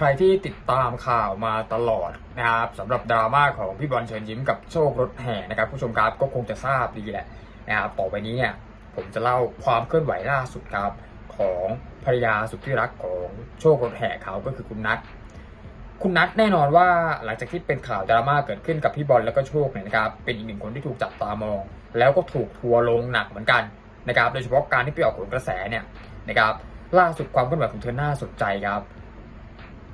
ใครที่ติดตามข่าวมาตลอดนะครับสำหรับดราม่าของพี่บอลเชิญยิ้มกับโชครถแห่นะครับผู้ชมครับก็คงจะทราบดีแหละนะครับต่อไปนี้เนี่ยผมจะเล่าความเคลื่อนไหวล่าสุดครับของภรรยาสุดที่รักของโชครถแห่เขาก็คือคุณนัทคุณนัทแน่นอนว่าหลังจากที่เป็นข่าวดราม่าเกิดขึ้นกับพี่บอลแล้วก็โชคเนี่ยนะครับเป็นอีกหนึ่งคนที่ถูกจับตามอง แล้วก็ถูกทัวร์ลงหนักเหมือนกันนะครับโดยเฉพาะการที่ไปออกผลกระแสเนี่ยนะครับล่าสุดความเคลื่อนไหวของเธอน่าสนใจครับ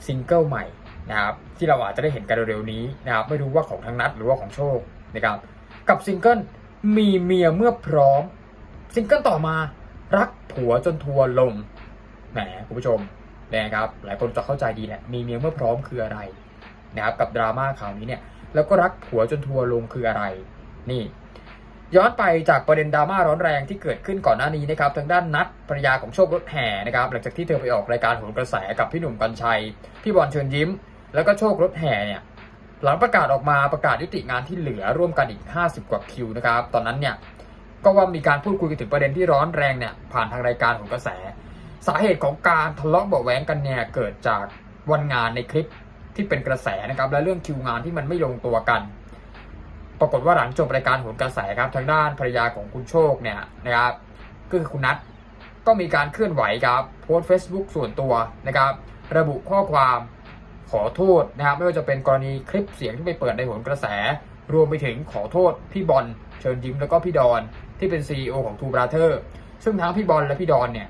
ซิงเกิลใหม่นะครับที่เราอาจจะได้เห็นกันเร็วๆนี้นะครับไม่รู้ว่าของทางนัดหรือว่าของโชคนะครับกับซิงเกิลมีเมียเมื่อพร้อม ซิงเกิลต่อมารักผัวจนทัวร์ลงแหมคุณผู้ชมนะครับหลายคนจะเข้าใจดีแหละมีเมียเมื่อพร้อมคืออะไรนะครับกับดราม่าข่าวนี้เนี่ยแล้วก็รักผัวจนทัวร์ลงคืออะไร นี่ ย้อนไปจากประเด็นดราม่าร้อนแรงที่เกิดขึ้นก่อนหน้านี้นะครับทางด้านนัดภรรยาของโชครถแห่นะครับหลังจากที่เธอไปออกรายการโหนกระแสกับพี่หนุ่มกัญชัย พี่บอลเชิญยิ้ม แล้วก็โชครถแห่เนี่ยหลังประกาศออกมาประกาศยุติงานที่เหลือร่วมกันอีก 50 กว่าคิวนะครับตอนนั้นเนี่ยก็ว่ามีการพูดคุยกันถึงประเด็นที่ร้อนแรงเนี่ยผ่านทางรายการโของกระแส สาเหตุของการทะเลาะเบาะแว้งกันเนี่ยเกิดจากวันงานในคลิปที่เป็นกระแสนะครับและเรื่องคิวงานที่มันไม่ลงตัวกัน ปรากฏว่าหลังจบรายการโหนกระแสครับทางด้านภรรยาของคุณโชคเนี่ยนะครับก็คือคุณนัทก็มีการเคลื่อนไหวครับโพสต์ Facebook ส่วนตัวนะครับ ระบุข้อความขอโทษนะครับไม่ว่าจะเป็นกรณีคลิปเสียงที่ไปเปิดในโหนกระแส รวมไปถึงขอโทษพี่บอลเชิญยิ้มแล้วก็พี่ดอนที่เป็น CEO ของ True Brother ซึ่งทั้งพี่บอลและพี่ดอนเนี่ย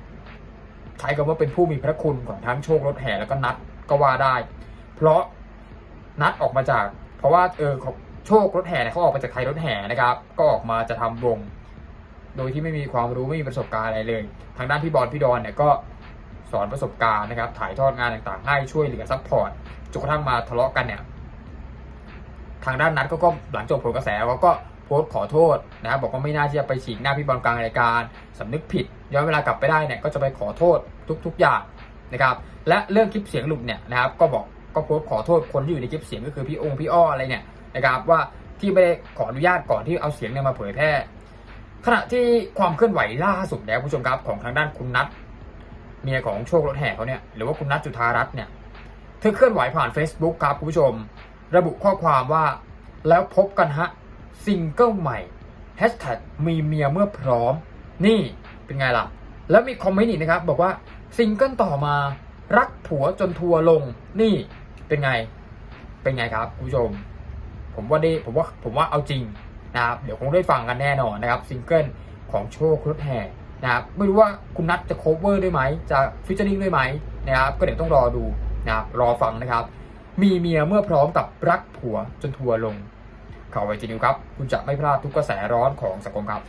ใช้คำว่าเป็นผู้มีพระคุณของทั้งโชครถแห่แล้วก็นัดก็ว่าได้ เพราะนัดออกมาจาก เพราะว่าเออของ โชครถแห่เนี่ยเขาออกมาจากไทยรถแห่นะครับ ก็ออกมาจะทำวง โดยที่ไม่มีความรู้ไม่มีประสบการณ์อะไรเลย ทางด้านพี่บอลพี่ดอนเนี่ยก็สอนประสบการณ์นะครับ ถ่ายทอดงานต่างๆ ให้ช่วยเหลือซัพพอร์ตจนกระทั่งมาทะเลาะกันเนี่ย ทางด้านนัดก็ก็หลังจบผลกระแสเขาก็โพสต์ขอโทษนะครับบอกว่าไม่น่าที่จะไปฉีกหน้าพี่บอลกลางรายการสำนึกผิดย้อนเวลากลับไปได้เนี่ยก็จะไปขอโทษทุก ๆ อย่างนะครับ และเรื่องคลิปเสียงหลุดเนี่ยนะครับ ก็บอกก็โพสต์ขอโทษคนที่อยู่ในคลิปเสียงก็คือพี่องค์พี่อ้ออะไรเนี่ย นะครับว่าที่ไม่ได้ขออนุญาตก่อนที่เอาเสียงเนี่ยมาเผยแพร่ ขณะที่ความเคลื่อนไหวล่าสุดแล้วผู้ชมครับของทางด้านคุณนัทเมียของโชครถแห่เขาเนี่ยหรือว่าคุณนัทจุธารัตน์เนี่ยเธอเคลื่อนไหวผ่าน Facebook ครับคุณผู้ชม ระบุข้อความว่าแล้วพบกันฮะซิงเกิลใหม่แฮชแท็กมีเมียเมื่อพร้อม นี่เป็นไงล่ะ แล้วมีคอมเมนต์อีกนะครับ บอกว่าซิงเกิลต่อมารักผัวจนทัวร์ลงนี่เป็นไง เป็นไงครับคุณผู้ชม ผมว่าได้ผมว่าผมว่าเอาจริงนะครับเดี๋ยวคงได้ฟังกันแน่นอนนะครับซิงเกิลของโชครถแห่นะครับไม่รู้ว่าคุณนัทจะโคเวอร์ด้วยไหมจะฟิชเชอริงด้วยไหมนะครับก็เดี๋ยวต้องรอดูนะครับรอฟังนะครับ มีเมียเมื่อพร้อมกับรักผัวจนทัวลงข่าวไวจีนิวครับ คุณจะไม่พลาดทุกกระแสร้อนของสังคมครับ